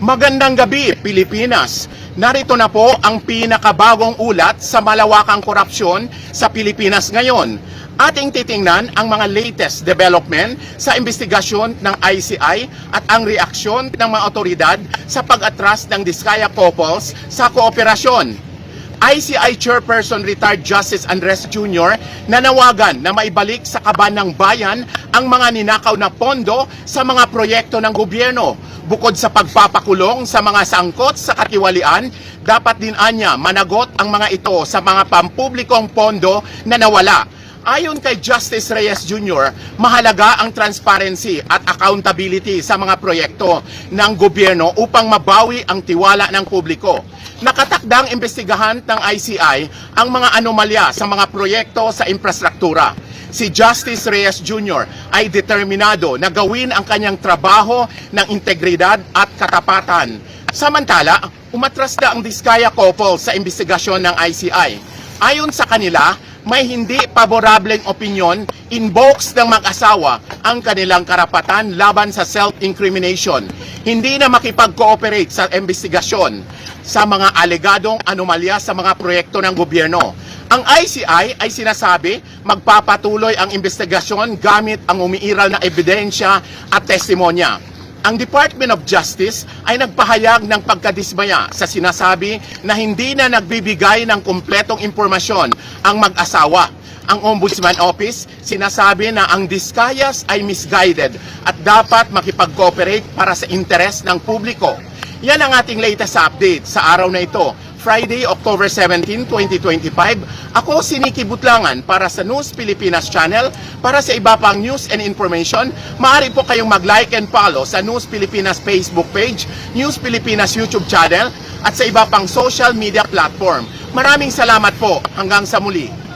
Magandang gabi, Pilipinas. Narito na po ang pinakabagong ulat sa malawakang korupsyon sa Pilipinas ngayon. Ating titingnan ang mga latest development sa investigasyon ng ICI at ang reaksyon ng mga otoridad sa pag-atras ng Diskaya couples sa kooperasyon. ICI Chairperson Retired Justice Andres Jr. nanawagan na maibalik sa kaban ng bayan ang mga ninakaw na pondo sa mga proyekto ng gobyerno. Bukod sa pagpapakulong sa mga sangkot sa katiwalian, dapat din anya managot ang mga ito sa mga pampublikong pondo na nawala. Ayon kay Justice Reyes Jr., mahalaga ang transparency at accountability sa mga proyekto ng gobyerno upang mabawi ang tiwala ng publiko. Nakatakdang imbestigahan ng ICI ang mga anomalya sa mga proyekto sa infrastruktura. Si Justice Reyes Jr. ay determinado na gawin ang kanyang trabaho ng integridad at katapatan. Samantala, umatras na ang Diskaya couple sa investigasyon ng ICI. Ayon sa kanila, may hindi paborableng opinyon invokes ng mag-asawa ang kanilang karapatan laban sa self-incrimination. Hindi na makipag-cooperate sa investigasyon sa mga alegadong anomalya sa mga proyekto ng gobyerno. Ang ICI ay sinasabi magpapatuloy ang investigasyon gamit ang umiiral na ebidensya at testimonya. Ang Department of Justice ay nagpahayag ng pagkadismaya sa sinasabi na hindi na nagbibigay ng kumpletong impormasyon ang mag-asawa. Ang Ombudsman Office sinasabi na ang Discayas ay misguided at dapat makipag-cooperate para sa interes ng publiko. Yan ang ating latest update sa araw na ito. Friday, October 17, 2025. Ako si Nikki Butlangan para sa News Pilipinas Channel. Para sa iba pang news and information, maaari po kayong mag-like and follow sa News Pilipinas Facebook page, News Pilipinas YouTube channel, at sa iba pang social media platform. Maraming salamat po. Hanggang sa muli.